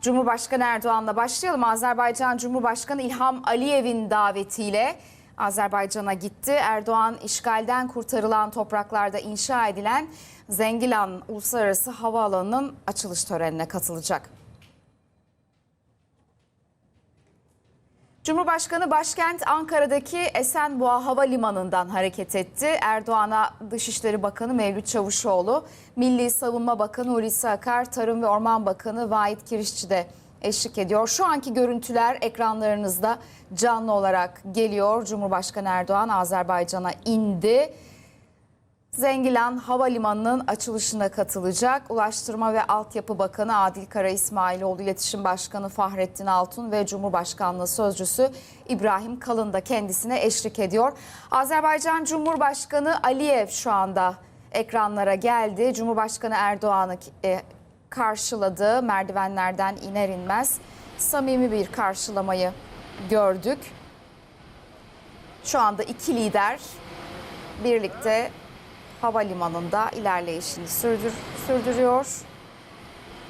Cumhurbaşkanı Erdoğan'la başlayalım. Azerbaycan Cumhurbaşkanı İlham Aliyev'in davetiyle Azerbaycan'a gitti. Erdoğan işgalden kurtarılan topraklarda inşa edilen Zengilan Uluslararası Havaalanı'nın açılış törenine katılacak. Cumhurbaşkanı başkent Ankara'daki Esenboğa Havalimanı'ndan hareket etti. Erdoğan'a Dışişleri Bakanı Mevlüt Çavuşoğlu, Milli Savunma Bakanı Hulusi Akar, Tarım ve Orman Bakanı Vahit Kirişçi de eşlik ediyor. Şu anki görüntüler ekranlarınızda canlı olarak geliyor. Cumhurbaşkanı Erdoğan Azerbaycan'a indi. Zengilan Havalimanı'nın açılışına katılacak. Ulaştırma ve Altyapı Bakanı Adil Kara İsmailoğlu, İletişim Başkanı Fahrettin Altun ve Cumhurbaşkanlığı Sözcüsü İbrahim Kalın da kendisine eşlik ediyor. Azerbaycan Cumhurbaşkanı Aliyev şu anda ekranlara geldi. Cumhurbaşkanı Erdoğan'ı e, karşıladı. Merdivenlerden iner inmez samimi bir karşılamayı gördük. Şu anda iki lider birlikte havalimanında ilerleyişini sürdür, sürdürüyor.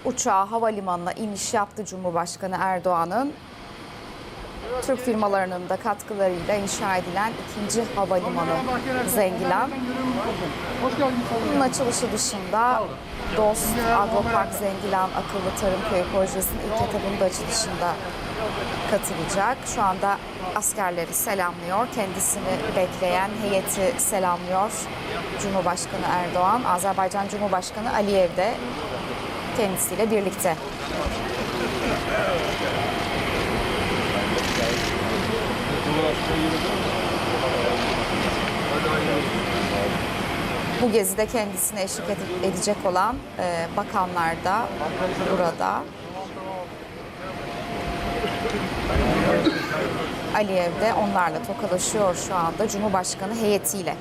Uçağı havalimanına iniş yaptı Cumhurbaşkanı Erdoğan'ın. Türk firmalarının da katkılarıyla inşa edilen ikinci havalimanı Zengilan. Bunun açılışı dışında Dost Agropark Zengilan Akıllı Tarım Köyü Projesi'nin ilk etabının da açılışında katılacak. Şu anda askerleri selamlıyor. Kendisini bekleyen heyeti selamlıyor. Cumhurbaşkanı Erdoğan, Azerbaycan Cumhurbaşkanı Aliyev de kendisiyle birlikte. Bu gezide kendisine eşlik ede- edecek olan e, bakanlar da burada. Aliyev de onlarla tokalaşıyor şu anda Cumhurbaşkanı heyetiyle.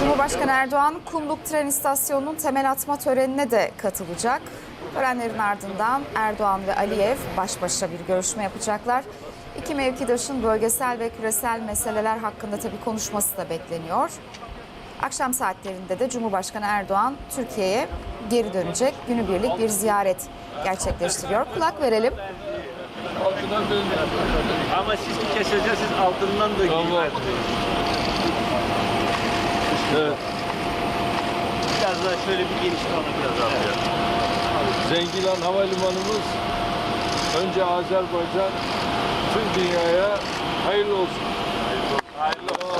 Cumhurbaşkanı Erdoğan Kumluk Tren İstasyonu'nun temel atma törenine de katılacak. Törenlerin ardından Erdoğan ve Aliyev baş başa bir görüşme yapacaklar. İki mevkidaşın bölgesel ve küresel meseleler hakkında tabii konuşması da bekleniyor. Akşam saatlerinde de Cumhurbaşkanı Erdoğan Türkiye'ye geri dönecek. Günübirlik bir ziyaret gerçekleştiriyor. Kulak verelim. Ama siz siz altından dökün. Tamam. Evet. Biraz daha şöyle bir geniş onu biraz alıyor. Zengilan Havalimanımız önce Azerbaycan tüm dünyaya hayırlı olsun. Hayırlı olsun.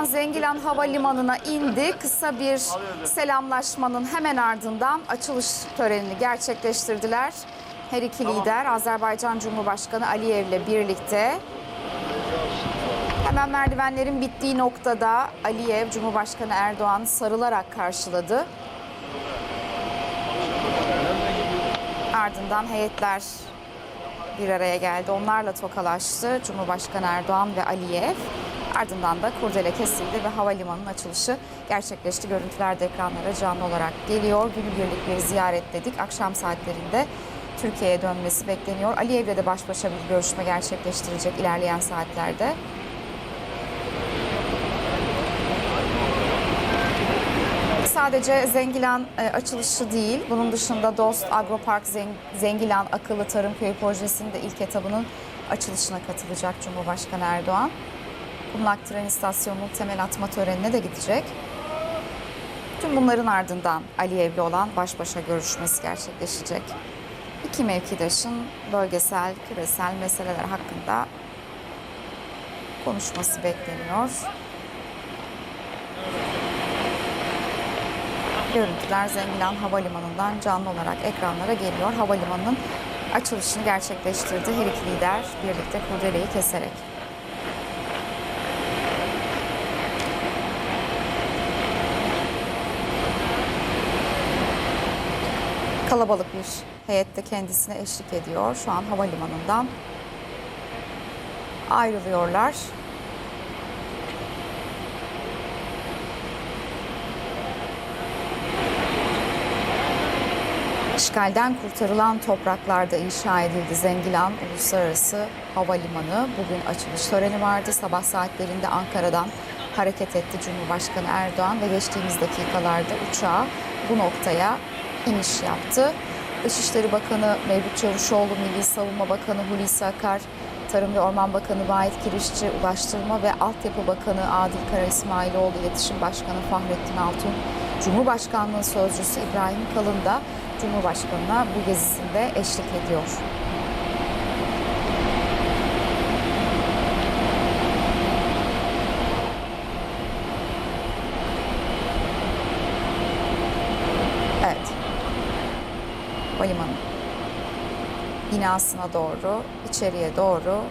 Erdoğan Zengilan Havalimanı'na indi. Kısa bir selamlaşmanın hemen ardından açılış törenini gerçekleştirdiler. Her iki lider Azerbaycan Cumhurbaşkanı Aliyev ile birlikte. Hemen merdivenlerin bittiği noktada Aliyev Cumhurbaşkanı Erdoğan'ı sarılarak karşıladı. Ardından heyetler bir araya geldi. Onlarla tokalaştı Cumhurbaşkanı Erdoğan ve Aliyev. Ardından da kurdele kesildi ve havalimanının açılışı gerçekleşti. Görüntüler de ekranlara canlı olarak geliyor. Günübirlik bir ziyaret dedik. Akşam saatlerinde Türkiye'ye dönmesi bekleniyor. Aliyev'le de baş başa bir görüşme gerçekleştirecek ilerleyen saatlerde. Sadece Zengilan e, açılışı değil, bunun dışında Dost Agropark Zen- Zengilan Akıllı Tarım Köyü Projesi'nin de ilk etabının açılışına katılacak Cumhurbaşkanı Erdoğan. Kumlak Tren İstasyonu'nun temel atma törenine de gidecek. Tüm bunların ardından Aliyev'le olan baş başa görüşmesi gerçekleşecek. İki mevkidaşın bölgesel, küresel meseleler hakkında konuşması bekleniyor. Görüntüler Zengilan Havalimanı'ndan canlı olarak ekranlara geliyor. Havalimanının açılışını gerçekleştirdi her iki lider birlikte kurdeleyi keserek. kalabalık bir heyette kendisine eşlik ediyor. Şu an havalimanından ayrılıyorlar. İşgalden kurtarılan topraklarda inşa edildi Zengilan Uluslararası Havalimanı. Bugün açılış töreni vardı. Sabah saatlerinde Ankara'dan hareket etti Cumhurbaşkanı Erdoğan ve geçtiğimiz dakikalarda uçağı bu noktaya iniş yaptı. Dışişleri Bakanı Mevlüt Çavuşoğlu, Milli Savunma Bakanı Hulusi Akar, Tarım ve Orman Bakanı Vahit Kirişçi, Ulaştırma ve Altyapı Bakanı Adil Kara İsmailoğlu, İletişim Başkanı Fahrettin Altun, Cumhurbaşkanlığı Sözcüsü İbrahim Kalın da Cumhurbaşkanı'na bu gezisinde eşlik ediyor. Evet. Havalimanı binasına doğru, içeriye doğru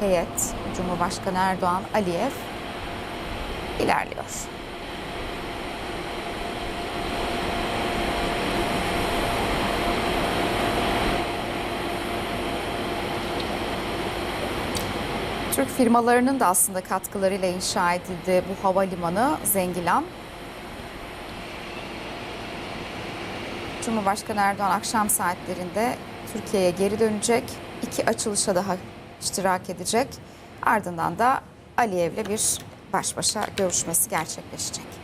heyet Cumhurbaşkanı Erdoğan Aliyev ilerliyor. Türk firmalarının da aslında katkılarıyla inşa edildi bu havalimanı Zengilan. Cumhurbaşkanı Erdoğan akşam saatlerinde Türkiye'ye geri dönecek. İki açılışa daha iştirak edecek. Ardından da Aliyev'le bir baş başa görüşmesi gerçekleşecek.